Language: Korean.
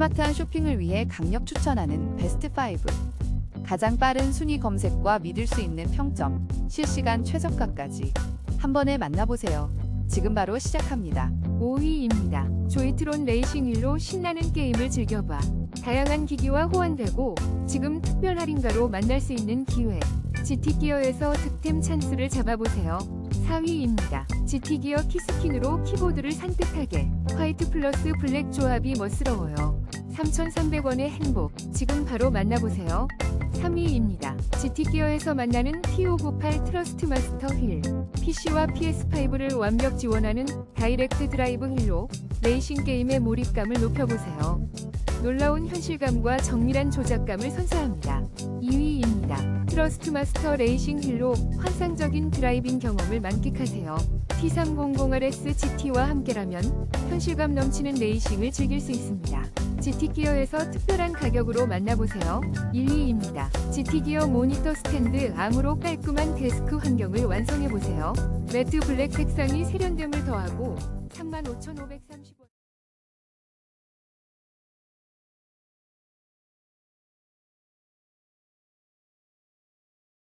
스마트한 쇼핑을 위해 강력 추천하는 베스트 5. 가장 빠른 순위 검색과 믿을 수 있는 평점, 실시간 최저가까지 한 번에 만나보세요. 지금 바로 시작합니다. 5위입니다. 조이트론 레이싱 휠로 신나는 게임을 즐겨봐. 다양한 기기와 호환되고 지금 특별 할인가로 만날 수 있는 기회. GT 기어에서 득템 찬스를 잡아보세요. 4위입니다. GT 기어 키스킨으로 키보드를 산뜻하게. 화이트 플러스 블랙 조합이 멋스러워요. 3,300원의 행복. 지금 바로 만나보세요. 3위입니다. GT 기어에서 만나는 T598 트러스트 마스터 휠. PC와 PS5를 완벽 지원하는 다이렉트 드라이브 휠로 레이싱 게임의 몰입감을 높여보세요. 놀라운 현실감과 정밀한 조작감을 선사합니다. 2위입니다. 트러스트 마스터 레이싱 휠로 환상적인 드라이빙 경험을 만끽하세요. T300RS GT와 함께라면 현실감 넘치는 레이싱을 즐길 수 있습니다. GT 기어에서 특별한 가격으로 만나보세요. 1위입니다. GT 기어 모니터 스탠드 암으로 깔끔한 데스크 환경을 완성해보세요. 매트 블랙 색상이 세련됨을 더하고 35,530